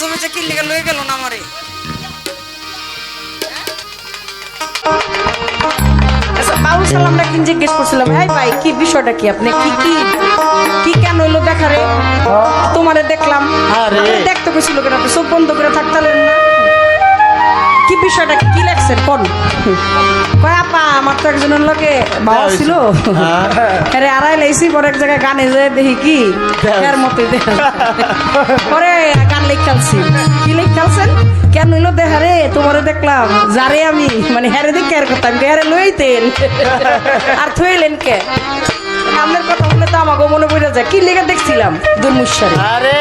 জমিতে কি লেগে লয়ে গেল না আমারে? আচ্ছা সালামটা কি জিজ্ঞেস করছিলাম? হ্যাঁ ভাই কি বিষয়টা কি আপনি? কি কি কি কেন হইল দেখারে? তোমারে দেখলাম। দেখতে গেছিল কেন আপনি? চোখ বন্ধ করে থাকতালেন না। বিষয়টা কি কি লাগছে কোন? কয় আপা আমার তো একজনের লোকে বাবা ছিল। হ্যাঁ। আরে আড়াই লাইছি পরে এক জায়গায় গানে যায় দেখি কি? এর দেখ পরে গান লিখ খেলছি কি লিখ খেলছেন কেন হইল দেখা রে? তোমারে দেখলাম যারে আমি মানে হ্যারে দেখে আর করতাম হ্যারে লইতেন। আর থইলেন কে? আপনার কথা বললে তো আমাকে মনে পড়ে যায়। কি লেগে দেখছিলাম? দুর্মুষারে আরে!